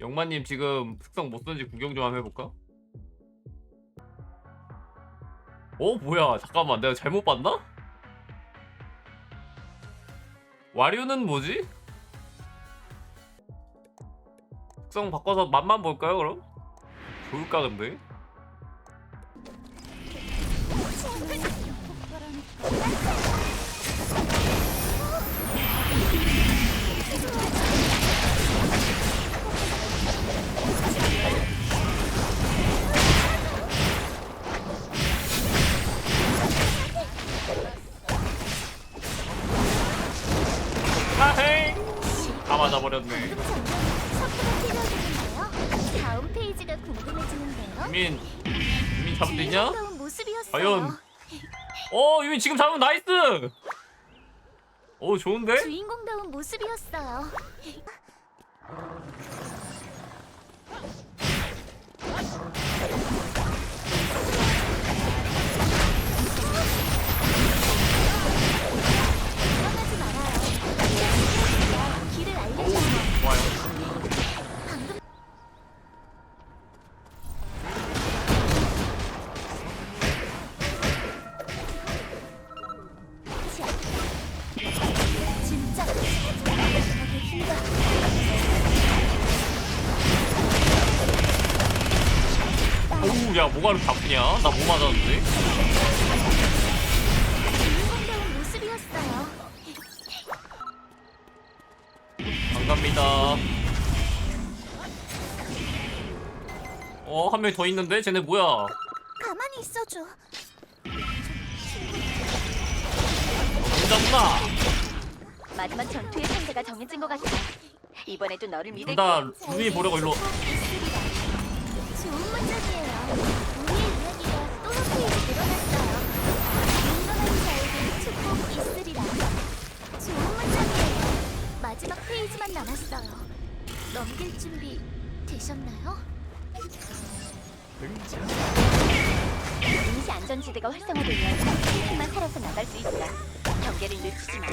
영마님 지금 특성 못 쓰는지 구경 좀 한번 해볼까? 어 뭐야 잠깐만 내가 잘못 봤나? 와류는 뭐지? 특성 바꿔서 맛만 볼까요 그럼? 좋을까 근데? 맞아버렸네 셔프가 필요하겠는데요. 다음 페이지가 궁금해지는데요. 유민 유민 잡으면 되냐? 주인공다운 모습이었어요. 과연? 어 유민 지금 잡으면 나이스 오 좋은데? 주인공다운 모습이었어요. 이렇게 아프냐? 나 뭐 맞았는데? 모습이었어요. 반갑니다 어 한 명 더 있는데? 쟤네 뭐야? 가만히 있어줘. 혼자구나 마지막 전투의 상대가 정해진 것 같아. 이번에도 너를 믿을게. 나 루미 보려고 일로 좋은 문장이에요. 넘길 준비 되셨나요? 임시 안전지대가 활성화되면 힘만 살아서 나갈 수 있어. 경계를 늦추지 마.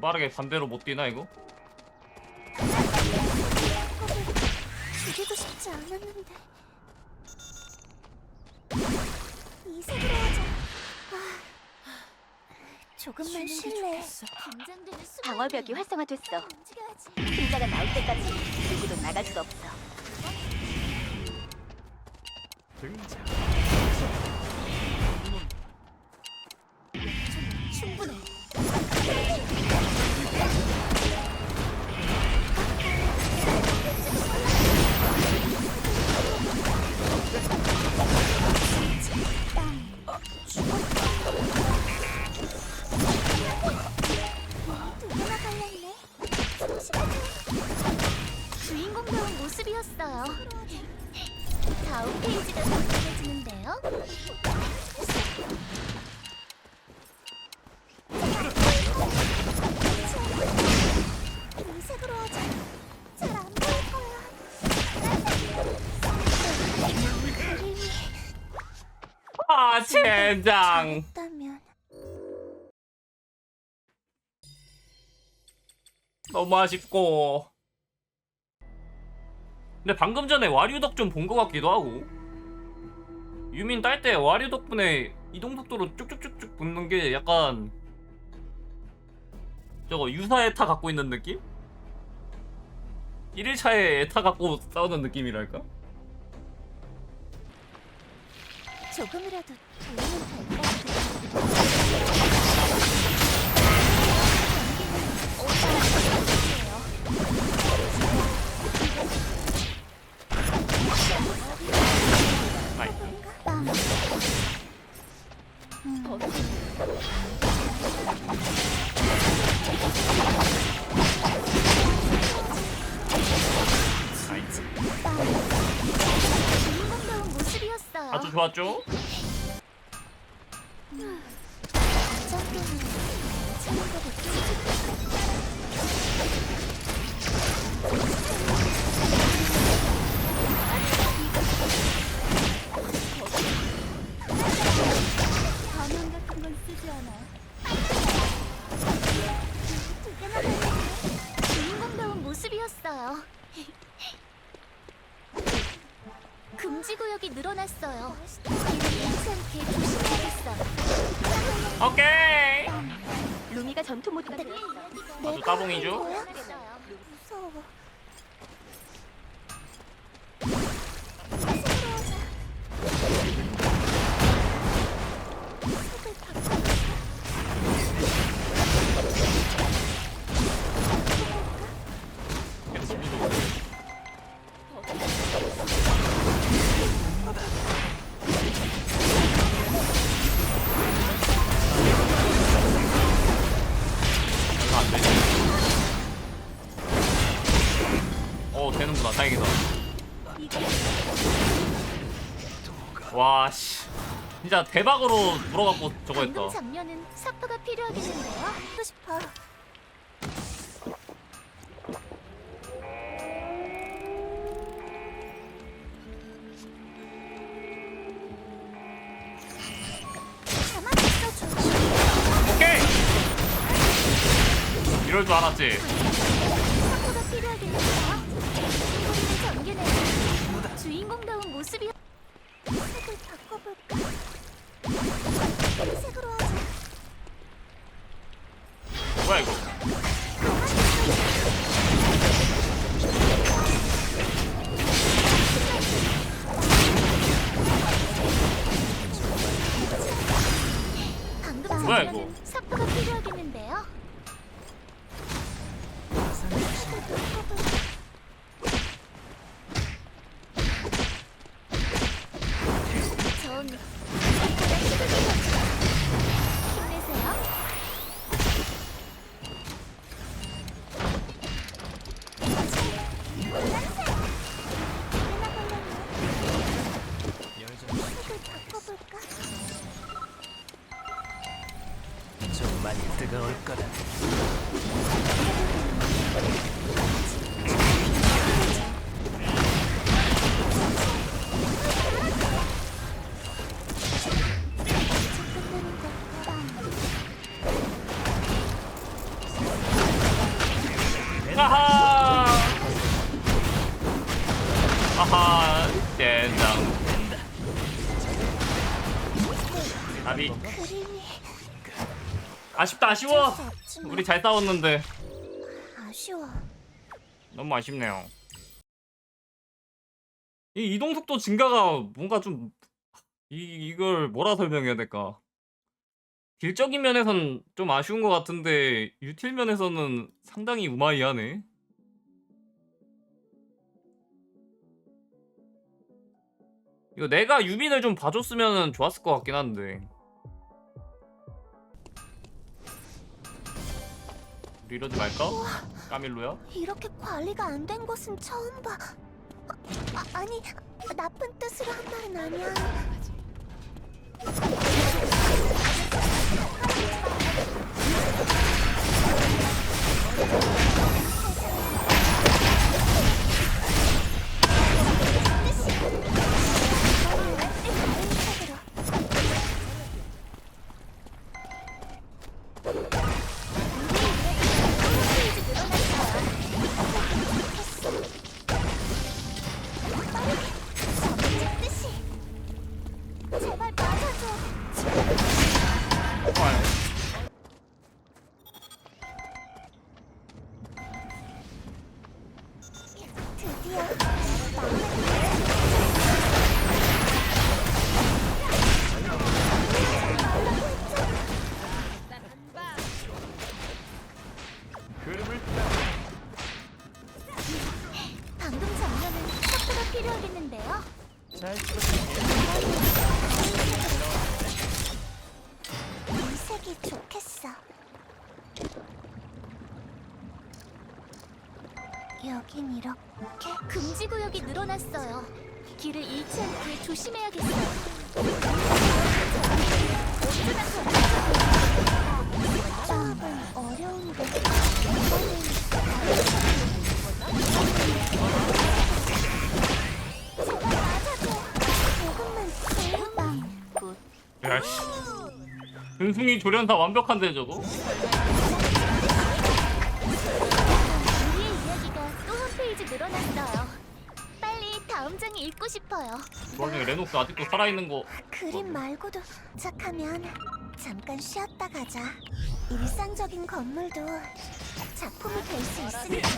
빠르게 반대로 못 뛰나 이거? 죽이고 싶지 않았는데. 이 색으로 하자. 아, 조금만 쉴래 방어벽이 활성화됐어. 승자가 나올 때까지 누구도 나갈 수 없어. 충분 젠장 너무 아쉽고 근데 방금 전에 와류덕 좀 본 것 같기도 하고 유민 딸 때 와류 덕분에 이동 속도로 쭉쭉쭉쭉 붙는 게 약간 저거 유사 에타 갖고 있는 느낌? 1일차에 에타 갖고 싸우는 느낌이랄까? 조금이라도 도움은 될것 같아요. 아이 빵. 좋았죠? 대단한 주인공다운 모습이었어요. 금지 구역이 늘어났어요. 않게 조심해야겠어요. 오케이. 루미가 전투 모드가 돼. 아주 따봉이죠? 와 씨. 진짜 대박으로 물어갖고 저거 했다. 방금 장면은 사파가 필요하겠는데요. 하고 싶어. 있어줘. 오케이. 이럴 줄 알았지. 좀 많이 뜨거울 거다. 아하. 아하. 대장. 그림이 아쉽다 아쉬워. 수 없지만 우리 잘 싸웠는데 아쉬워. 너무 아쉽네요. 이 이동 속도 증가가 뭔가 좀 이, 이걸 뭐라 설명해야 될까? 딜적인 면에선 좀 아쉬운 것 같은데 유틸 면에서는 상당히 우마이하네. 이거 내가 유빈을 좀 봐줬으면 좋았을 것 같긴 한데. 이러지 말까? 까밀로야? 이렇게 관리가 안 된 곳은 처음 봐. 아, 아니 나쁜 뜻으로 한 말은 아니야. 드 여긴 이렇게 금지 구역이 늘어났어요. 길을 잃지 않게 조심해야겠어요. 조합은 어려운데. 야씨. 은숭이 조련사 완벽한데 저거? 늘어났어요. 빨리 다음 장이 읽고 싶어요. 그 와중에 레녹스 아직도 살아있는 거 그림 말고도 시작하면 잠깐 쉬었다 가자. 일상적인 건물도 작품이 될 수 있으니까.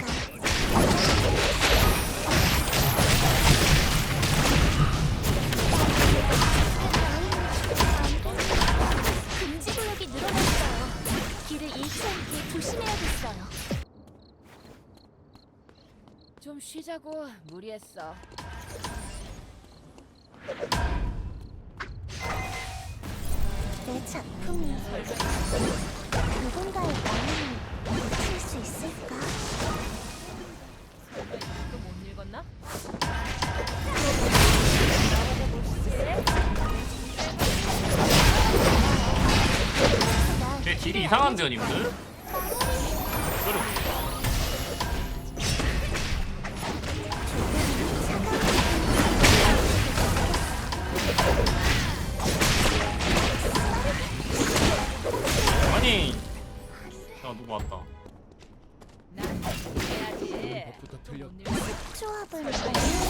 쉬자고 무리했어. 내 작품이 누군가의 마음을 고칠 수 있을까? 또못 읽었나? 제 딜이 이상한데요 님들? 조합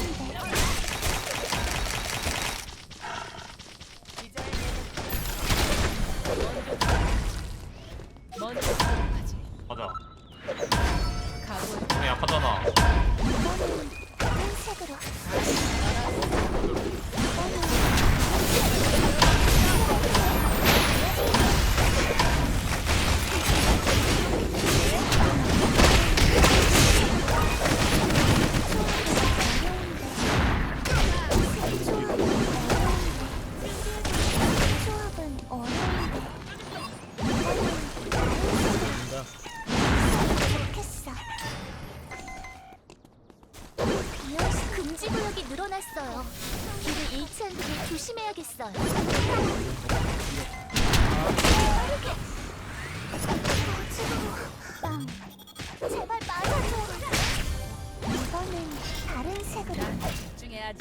다른 색으로. 집중해야지.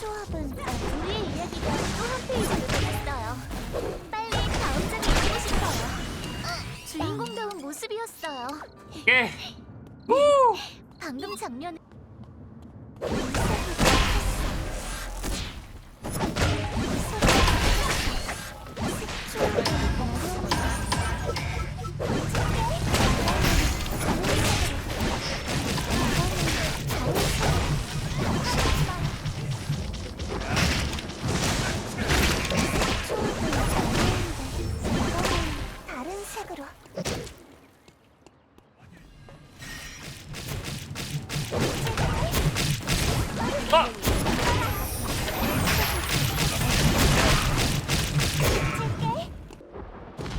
조합은 우리의 이야기가 또 한 페이지를 끝냈어요. 빨리 다음 장을 읽고 싶어요. 아, 주인공다운 모습이었어요. 깨 방금 장면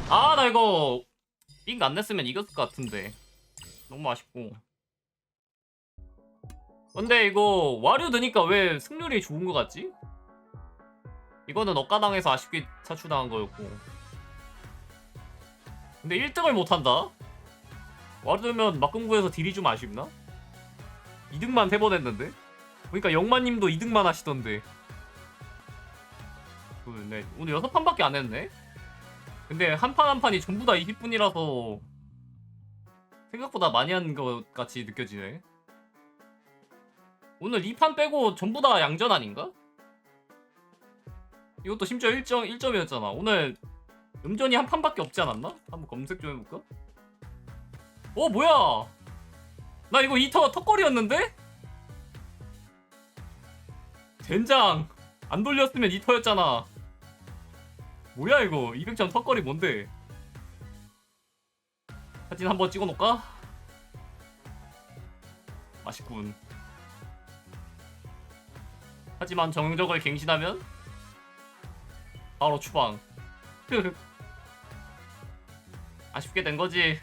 아, 나 이거 빅안 냈으면 이겼을 것 같은데. 너무 아쉽고. 근데 이거 와류 드니까 왜 승률이 좋은 것 같지? 이거는 억가당해서 아쉽게 차출당한 거였고. 근데 1등을 못한다? 와류 들면 막금구에서 딜이 좀 아쉽나? 2등만 3번 했는데? 그러니까 영마님도 2등만 하시던데. 오늘 6판밖에 안 했네? 근데 한 판 한 판이 전부 다 20분이라서 생각보다 많이 한 것 같이 느껴지네. 오늘 2판 빼고 전부 다 양전 아닌가? 이것도 심지어 1점, 1점이었잖아. 오늘 음전이 한 판밖에 없지 않았나? 한번 검색 좀 해볼까? 어, 뭐야! 나 이거 2터 턱걸이였는데? 젠장! 안 돌렸으면 2터였잖아. 뭐야 이거? 200점 턱걸이 뭔데? 사진 한번 찍어놓을까? 아쉽군. 하지만 정적을 갱신하면 바로 추방. 아쉽게 된거지